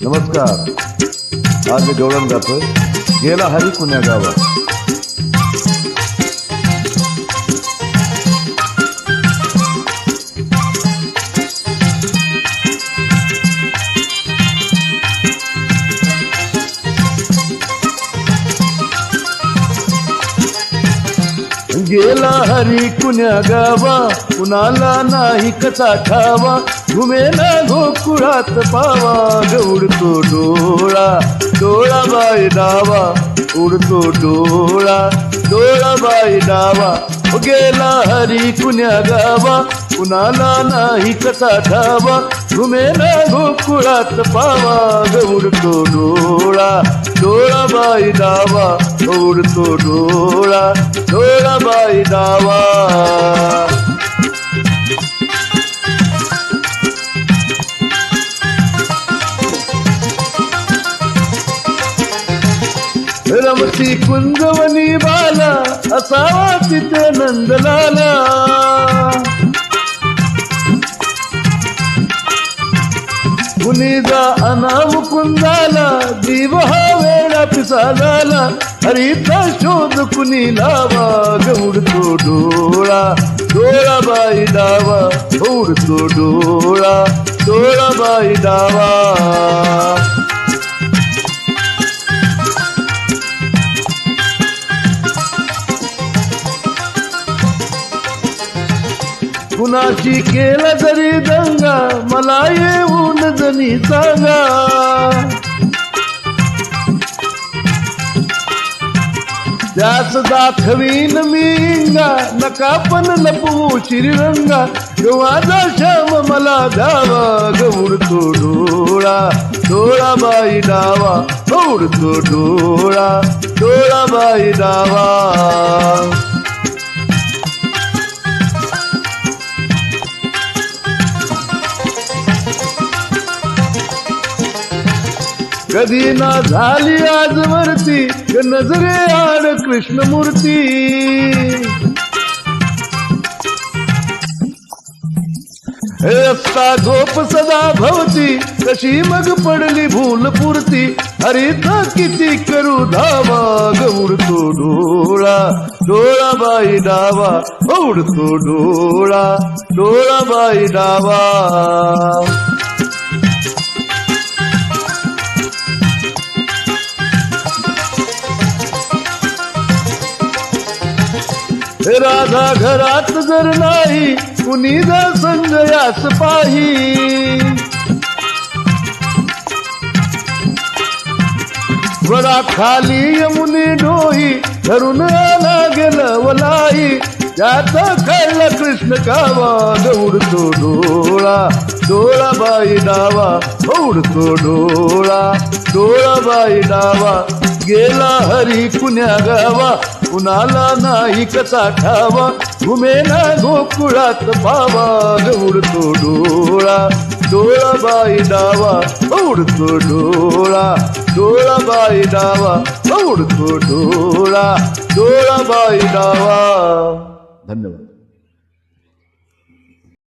नमस्कार. आज मी गवळण जातोय. गेला हरी कुण्या गावात. गेला हरी कुण्या गावा कुणाला नाही कसा खावा घुमेला गोकुळात पावा गौडतो डोळा डोळा बाय डावा उडतो डोळा डोळा बाय डावा. गेला हरी कुण्या गावा कुणाला नाही कसा खावा घुमेला गोकुळात पावा गौडतो डोळा बाई डावा उडतो डोळा डोळा बाई डावा रमती कुंजवनी बाला असावा तिथे नंदलाला कुणीजा अनाम कुंदाला जीव हवे पिसाला हरीचा शोध कुणी लावा गौडतो डोळा. डोळा बाई डावा उडतो डोळा. डोळा बाई डावा. कुणाशी केला जरी दंगा मला येऊन जणी सांगा. त्याच दाखवीन मी इंगा नका पण लपवू श्रीरंगा माझा श्याम मला द्यावा गौडतो डोळा. डोळा बाई डावा गौडतो डोळा. डोळा बाई डावा. कधी ना झाली आजवरती ग नजरे आड कृष्णमूर्ती. हे रस्ता गोप सदा भवती कशी मग पडली भूल पुरती. हरित किती करू धावा गौडतो डोळा. डोळा बाई डावा गौडतो डोळा. डोळा बाई डावा. राधा घरात जर नाही कुणी जर संग यास पाही. वडा खाली यमुनी डोही धरून आला गेलं वलाई. त्यात कळला कृष्ण कावा दौडतो डोळा. डोळा बाई डावा उडतो डोळा. डोळा बाई डावा गेला हरी कुण्या गावा. कुणाला नाही कसा ठावा घुमेला गोकुळात पावा उडतो डोळा. डोळा बाई डावा उडतो डोळा. डोळा बाई डावा उडतो डोळा. डोळा बाई डावा. धन्यवाद.